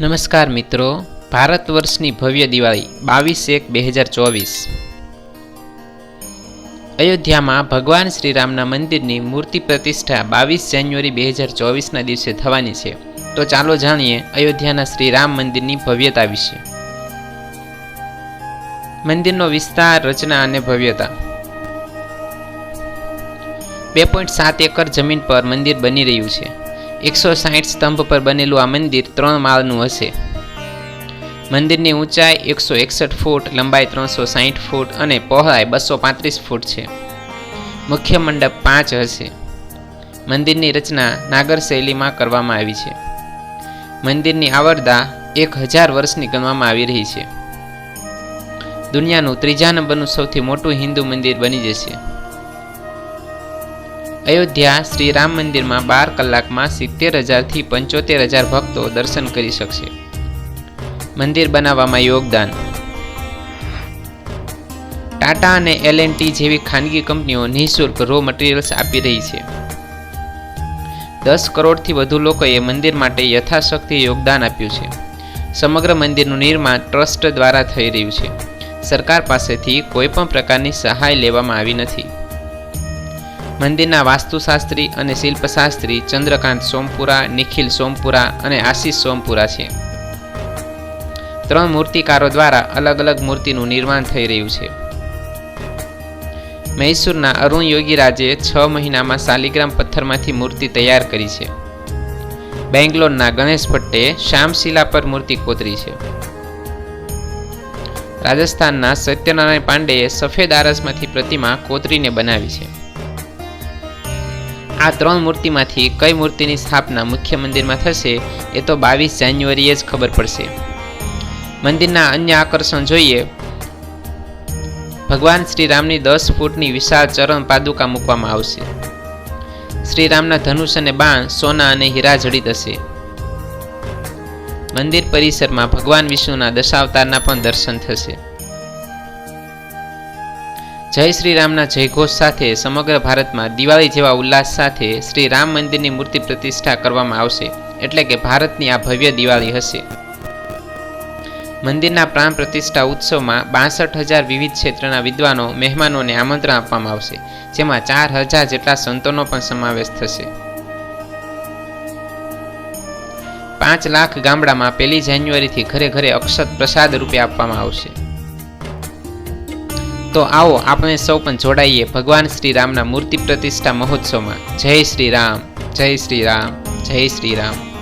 નમસ્કાર મિત્રો, ભારત વર્ષની ભવ્ય દિવાળી બાવીસ એક બે હજાર ચોવીસ. અયોધ્યામાં ભગવાન શ્રીરામના મંદિરની મૂર્તિ પ્રતિષ્ઠા બાવીસ જાન્યુઆરી બે હજાર ચોવીસના દિવસે થવાની છે. તો ચાલો જાણીએ અયોધ્યાના શ્રી રામ મંદિરની ભવ્યતા વિશે. મંદિરનો વિસ્તાર, રચના અને ભવ્યતા. બે પોઈન્ટ સાત એકર જમીન પર મંદિર બની રહ્યું છે. એકસો સાહીઠ સ્તંભ પર બનેલું આ મંદિર ત્રણ માળનું હશે. મંદિરની ઊંચાઈ એકસો એકસઠ ફૂટ, લંબાઈ ત્રણસો સાહીઠ ફૂટ અને પહોળાઈ બસો પાંત્રીસ ફૂટ છે. મુખ્ય મંડપ પાંચ હશે. મંદિરની રચના નાગર શૈલીમાં કરવામાં આવી છે. મંદિરની આવરદા એક હજાર વર્ષની ગણવામાં આવી રહી છે. દુનિયાનું ત્રીજા નંબરનું સૌથી મોટું હિન્દુ મંદિર બની જશે. અયોધ્યા શ્રી રામ મંદિરમાં બાર કલાકમાં સિત્તેર હજારથી પંચોતેર હજાર ભક્તો દર્શન કરી શકશે. મંદિર બનાવવામાં યોગદાન. ટાટા અને એલ જેવી ખાનગી કંપનીઓ નિઃશુલ્ક રો મટીરિયલ્સ આપી રહી છે. દસ કરોડથી વધુ લોકોએ મંદિર માટે યથાશક્તિ યોગદાન આપ્યું છે. સમગ્ર મંદિરનું નિર્માણ ટ્રસ્ટ દ્વારા થઈ રહ્યું છે. સરકાર પાસેથી કોઈ પણ પ્રકારની સહાય લેવામાં આવી નથી. મંદિરના વાસ્તુશાસ્ત્રી અને શિલ્પશાસ્ત્રી ચંદ્રકાંત સોમપુરા, નિખિલ સોમપુરા અને આશીષ સોમપુરા છે. ત્રણ મૂર્તિકારો દ્વારા અલગ અલગ મૂર્તિનું નિર્માણ થઈ રહ્યું છે. મૈસૂરના અરુણ યોગીરાજે છ મહિનામાં શાલિગ્રામ પથ્થરમાંથી મૂર્તિ તૈયાર કરી છે. બેંગ્લોરના ગણેશ ભટ્ટે શ્યામશિલા પર મૂર્તિ કોતરી છે. રાજસ્થાનના સત્યનારાયણ પાંડેએ સફેદ આરસમાંથી પ્રતિમા કોતરીને બનાવી છે. આ ત્રણ મૂર્તિમાંથી કઈ મૂર્તિની સ્થાપના મુખ્ય મંદિરમાં થશે એ તો બાવીસ જાન્યુઆરીએ જ ખબર પડશે. મંદિરના અન્ય આકર્ષણ જોઈએ. ભગવાન શ્રી રામની દસ ફૂટની વિશાળ ચરણ પાદુકા મૂકવામાં આવશે. શ્રી રામના ધનુષ અને બાણ સોના અને હીરા જડિત હશે. મંદિર પરિસરમાં ભગવાન વિષ્ણુના દશાવતારના પણ દર્શન થશે. જય શ્રી રામના જયઘોષ સાથે સમગ્ર ભારતમાં દિવાળી જેવા ઉલ્લાસ સાથે શ્રી રામ મંદિરની મૂર્તિ પ્રતિષ્ઠા કરવામાં આવશે. એટલે કે ભારતની આ ભવ્ય દિવાળી હશે. મંદિરના પ્રાણ પ્રતિષ્ઠા ઉત્સવમાં બાસઠ હજાર વિવિધ ક્ષેત્રના વિદ્વાનો, મહેમાનોને આમંત્રણ આપવામાં આવશે. જેમાં ચાર હજાર જેટલા સંતોનો પણ સમાવેશ થશે. પાંચ લાખ ગામડામાં પહેલી જાન્યુઆરીથી ઘરે ઘરે અક્ષત પ્રસાદ રૂપે આપવામાં આવશે. તો આવો આપણે સૌ પણ જોડાઈએ ભગવાન શ્રી રામના મૂર્તિ પ્રતિષ્ઠા મહોત્સવમાં. જય શ્રી રામ, જય શ્રી રામ, જય શ્રી રામ.